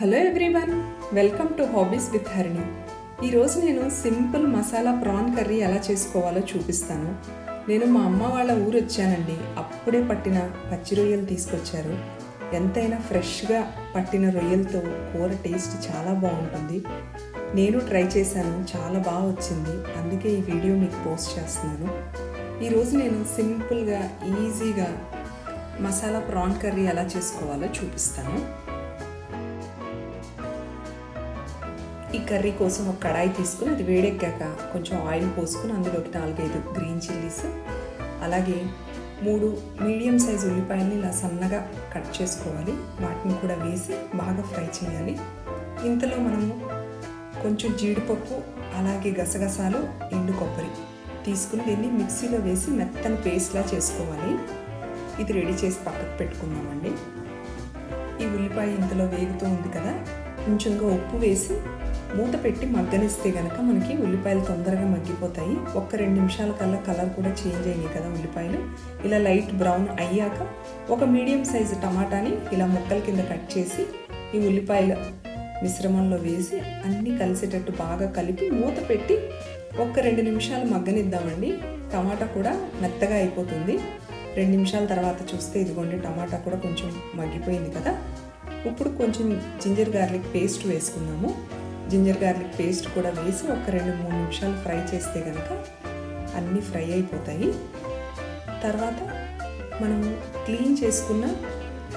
Hello everyone welcome to hobbies with Harini ఈరోజు నేను simple masala prawn curry ఎలా చేసుకోవాలో చూపిస్తాను. నేను మా అమ్మ వాళ్ళ ఊరు వచ్చానండి. అప్పుడే పట్టిన పచ్చి రొయ్యలు తీసుకొచ్చారు. ఎంతైనా ఫ్రెష్గా పట్టిన రొయ్యలతో కూర టేస్ట్ చాలా బాగుంటుంది. నేను ట్రై చేశాను చాలా బాగా వచ్చింది. అందుకే ఈ వీడియో మీకు పోస్ట్ చేస్తున్నాను. ఈరోజు నేను సింపుల్గా ఈజీగా మసాలా ప్రాన్ కర్రీ ఎలా చేసుకోవాలో చూపిస్తాను. ఈ కర్రీ కోసం ఒక కడాయి తీసుకుని అది వేడెక్కాక కొంచెం ఆయిల్ పోసుకుని అందులోకి నాలుగైదు గ్రీన్ చిల్లీస్ అలాగే మూడు మీడియం సైజ్ ఉల్లిపాయలని ఇలా సన్నగా కట్ చేసుకోవాలి. వాటిని కూడా వేసి బాగా ఫ్రై చేయాలి. ఇంతలో మనము కొంచెం జీడిపప్పు అలాగే గసగసాలు ఎండు కొబ్బరి తీసుకుని దీన్ని మిక్సీలో వేసి మెత్తని పేస్ట్లా చేసుకోవాలి. ఇది రెడీ చేసి పక్కకు పెట్టుకుందామండి. ఈ ఉల్లిపాయ ఇంతలో వేగుతూ ఉంది కదా కొంచెంగా ఉప్పు వేసి మూత పెట్టి మగ్గనిస్తే కనుక మనకి ఉల్లిపాయలు తొందరగా మగ్గిపోతాయి. ఒక్క రెండు నిమిషాల కల్లా కలర్ కూడా చేంజ్ అయ్యాయి కదా ఉల్లిపాయలు. ఇలా లైట్ బ్రౌన్ అయ్యాక ఒక మీడియం సైజు టమాటాని ఇలా ముక్కల కింద కట్ చేసి ఈ ఉల్లిపాయల మిశ్రమంలో వేసి అన్నీ కలిసేటట్టు బాగా కలిపి మూత పెట్టి ఒక్క రెండు నిమిషాలు మగ్గనిద్దామండి. టమాటా కూడా మెత్తగా అయిపోతుంది. రెండు నిమిషాల తర్వాత చూస్తే ఇదిగోండి టమాటా కూడా కొంచెం మగ్గిపోయింది కదా. ఇప్పుడు కొంచెం జింజర్ గార్లిక్ పేస్ట్ వేసుకున్నాము జింజర్ గార్లిక్ పేస్ట్ కూడా వేసి ఒక రెండు మూడు నిమిషాలు ఫ్రై చేస్తే కనుక అన్నీ ఫ్రై అయిపోతాయి. తర్వాత మనం క్లీన్ చేసుకున్న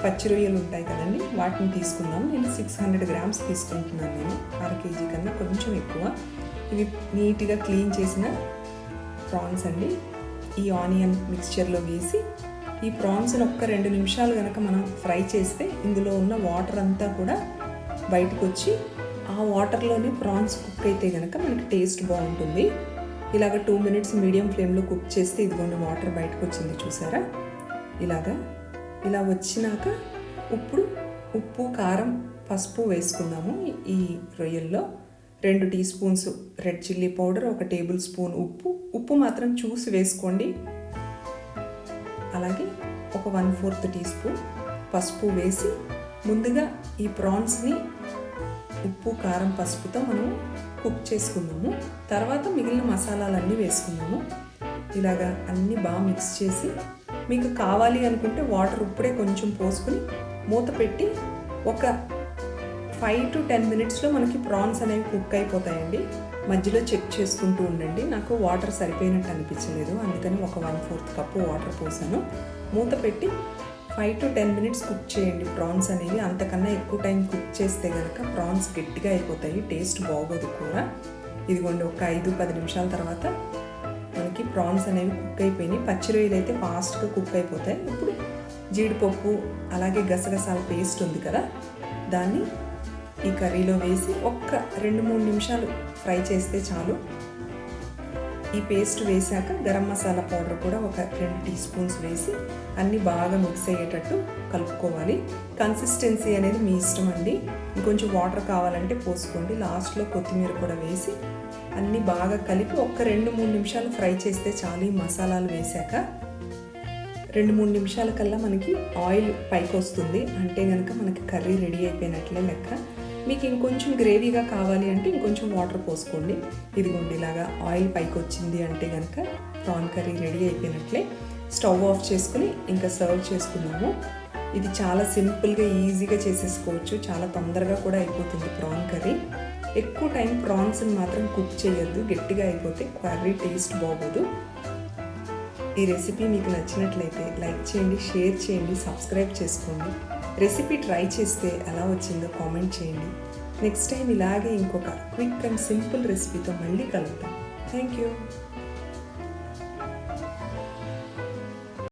పచ్చి రొయ్యలు ఉంటాయి కదండి వాటిని తీసుకుందాం నేను సిక్స్ హండ్రెడ్ గ్రామ్స్ తీసుకుంటున్నాను నేను అర కేజీ కన్నా కొంచెం ఎక్కువ. ఇవి నీట్గా క్లీన్ చేసిన ప్రాన్స్ అండి. ఈ ఆనియన్ మిక్స్చర్లో వేసి ఈ ప్రాన్స్ని ఒక్క రెండు నిమిషాలు కనుక మనం ఫ్రై చేస్తే ఇందులో ఉన్న వాటర్ అంతా కూడా బయటకు వచ్చి వాటర్లోనే ప్రాన్స్ కుక్ అయితే కనుక మనకి టేస్ట్ బాగుంటుంది. ఇలాగ టూ మినిట్స్ మీడియం ఫ్లేమ్లో కుక్ చేస్తే ఇదిగోండి వాటర్ బయటకు వచ్చింది చూసారా? ఇలాగా ఇలా వచ్చినాక ఇప్పుడు ఉప్పు కారం పసుపు వేసుకుందాము ఈ రొయ్యల్లో. రెండు teaspoons red chilli powder ఒక టేబుల్ స్పూన్ ఉప్పు. ఉప్పు మాత్రం చూసి వేసుకోండి. అలాగే ఒక వన్ ఫోర్త్ టీ స్పూన్ పసుపు వేసి ముందుగా ఈ ప్రాన్స్ని ఉప్పు కారం పసుపుతో మనం కుక్ చేసుకున్నాము తర్వాత మిగిలిన మసాలాలన్నీ వేసుకున్నాము ఇలాగా అన్నీ బాగా మిక్స్ చేసి మీకు కావాలి అనుకుంటే వాటర్ ఇప్పుడే కొంచెం పోసుకుని మూత పెట్టి ఒక ఫైవ్ టు టెన్ మినిట్స్లో మనకి ప్రాన్స్ అనేవి కుక్ అయిపోతాయండి. మధ్యలో చెక్ చేసుకుంటూ ఉండండి. నాకు వాటర్ సరిపోయినట్టు అనిపించలేదు. అందుకని ఒక వన్ ఫోర్త్ కప్పు వాటర్ పోసాను. మూత పెట్టి five to ten minutes cook చేయండి. ప్రాన్స్ అనేవి అంతకన్నా ఎక్కువ టైం కుక్ చేస్తే కనుక ప్రాన్స్ గట్టిగా అయిపోతాయి. టేస్ట్ బాగోదు కూర ఇదిగోండి ఒక ఐదు పది నిమిషాల తర్వాత మనకి ప్రాన్స్ అనేవి కుక్ అయిపోయినాయి. పచ్చి రొయ్యలు అయితే ఫాస్ట్గా కుక్ అయిపోతాయి ఇప్పుడు జీడిపప్పు అలాగే గసగసాల పేస్ట్ ఉంది కదా దాన్ని ఈ కర్రీలో వేసి ఒక్క రెండు మూడు నిమిషాలు ఫ్రై చేస్తే చాలు. ఈ పేస్ట్ వేశాక గరం మసాలా పౌడర్ కూడా ఒక రెండు టీ స్పూన్స్ వేసి అన్నీ బాగా మిక్స్ అయ్యేటట్టు కలుపుకోవాలి. కన్సిస్టెన్సీ అనేది మీ ఇష్టం అండి. ఇంకొంచెం వాటర్ కావాలంటే పోసుకోండి. లాస్ట్లో కొత్తిమీర కూడా వేసి అన్నీ బాగా కలిపి ఒక్క రెండు మూడు నిమిషాలు ఫ్రై చేస్తే చాలు ఈ మసాలాలు వేశాక రెండు మూడు నిమిషాల కల్లా మనకి ఆయిల్ పైకి వస్తుంది అంటే కనుక మనకి కర్రీ రెడీ అయిపోయినట్లే లెక్క. మీకు ఇంకొంచెం గ్రేవీగా కావాలి అంటే ఇంకొంచెం వాటర్ పోసుకోండి. ఇదిగోండి ఇలాగా ఆయిల్ పైకి వచ్చింది అంటే కనుక ప్రాన్ కర్రీ రెడీ అయిపోయినట్లే. స్టవ్ ఆఫ్ చేసుకుని ఇంకా సర్వ్ చేసుకుందాము ఇది చాలా సింపుల్గా ఈజీగా చేసేసుకోవచ్చు. చాలా తొందరగా కూడా అయిపోతుంది ప్రాన్ కర్రీ. ఎక్కువ టైం ప్రాన్స్ని మాత్రం కుక్ చేయొద్దు. గట్టిగా అయిపోతే కర్రీ టేస్ట్ బాగోదు. ఈ రెసిపీ మీకు నచ్చినట్లయితే లైక్ చేయండి షేర్ చేయండి సబ్స్క్రైబ్ చేసుకోండి. రెసిపీ ట్రై చేస్తే ఎలా వచ్చిందో కామెంట్ చేయండి. నెక్స్ట్ టైం ఇలాగే ఇంకొక క్విక్ అండ్ సింపుల్ రెసిపీతో మళ్ళీ కలుద్దాం. Thank you.